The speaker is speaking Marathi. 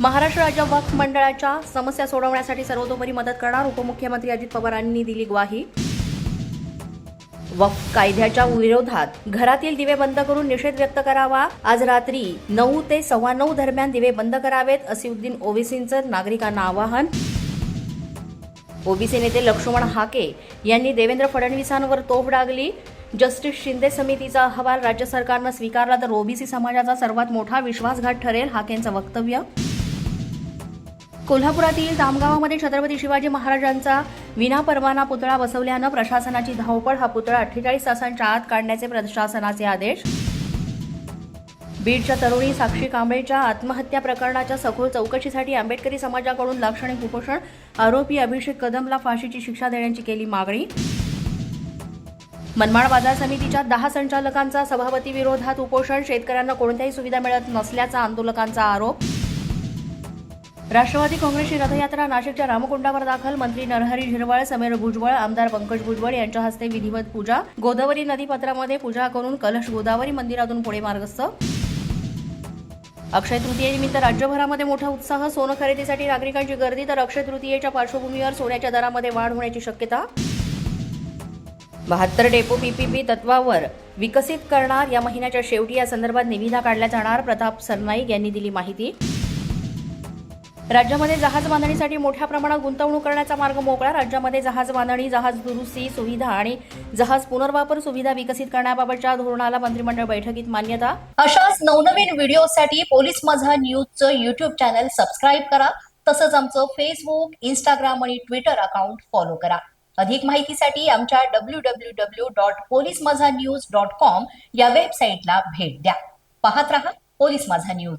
महाराष्ट्र राज्य वक्फ मंडळाच्या समस्या सोडवण्यासाठी सर्वतोपरी मदत करणार उपमुख्यमंत्री अजित पवारांनी दिली ग्वाही. वक्फ कायद्याच्या विरोधात घरातील दिवे बंद करून निषेध व्यक्त करावा. आज रात्री नऊ ते सव्वा नऊ दरम्यान दिवे बंद करावेत असिउद्दीन ओवेसींचं नागरिकांना आवाहन. ओबीसी नेते लक्ष्मण हाके यांनी देवेंद्र फडणवीसांवर तोफ डागली. जस्टिस शिंदे समितीचा अहवाल राज्य सरकारनं स्वीकारला तर ओबीसी समाजाचा सर्वात मोठा विश्वासघात ठरेल हाकेंचं वक्तव्य. कोल्हापुरातील दामगावामध्ये छत्रपती शिवाजी महाराजांचा विनापरवाना पुतळा बसवल्यानं प्रशासनाची धावपळ हा पुतळा अठ्ठेचाळीस तासांच्या आत काढण्याचे प्रशासनाचे आदेश. बीडच्या तरुणी साक्षी कांबळेच्या आत्महत्या प्रकरणाच्या सखोल चौकशीसाठी आंबेडकरी समाजाकडून लाक्षणिक उपोषण आरोपी अभिषेक कदमला फाशीची शिक्षा देण्याची केली मागणी. मनमाड बाजार समितीच्या दहा संचालकांचा सभापती विरोधात उपोषण शेतकऱ्यांना कोणत्याही सुविधा मिळत नसल्याचा आंदोलकांचा आरोप. राष्ट्रवादी काँग्रेसची रथयात्रा नाशिकच्या रामकुंडावर दाखल. मंत्री नरहरी झिरवळ समीर भुजबळ आमदार पंकज भुजबळ यांच्या हस्ते विधिवत पूजा. गोदावरी नदीपात्रामध्ये पूजा करून कलश गोदावरी मंदिरातून पुढे मार्गस्थ. अक्षय तृतीयेनिमित्त राज्यभरामध्ये मोठा उत्साह. सोनं खरेदीसाठी नागरिकांची गर्दी तर अक्षय तृतीयेच्या पार्श्वभूमीवर सोन्याच्या दरामध्ये वाढ होण्याची शक्यता. बहात्तर डेपो पीपीपी तत्वावर विकसित करणार या महिन्याच्या शेवटी या संदर्भात निविदा काढल्या जाणार. प्रताप सरनाईक यांनी दिली माहिती. राज्यामध्ये जहाज बांधणीसाठी मोठ्या प्रमाणात गुंतवणूक करण्याचा मार्ग मोकळा. राज्यामध्ये जहाज बांधणी जहाज दुरुस्ती सुविधा आणि जहाज पुनर्वापर सुविधा विकसित करण्याबाबतच्या धोरणाला मंत्रिमंडळ बैठकीत मान्यता. अशाच नवनवीन व्हिडिओसाठी पोलीस माझा न्यूजचं युट्यूब चॅनल सबस्क्राईब करा. तसंच आमचं फेसबुक इंस्टाग्राम आणि ट्विटर अकाउंट फॉलो करा. अधिक माहितीसाठी आमच्या W W W dot police Majha news dot com या वेबसाईटला भेट द्या. पाहत रहा पोलीस माझा न्यूज.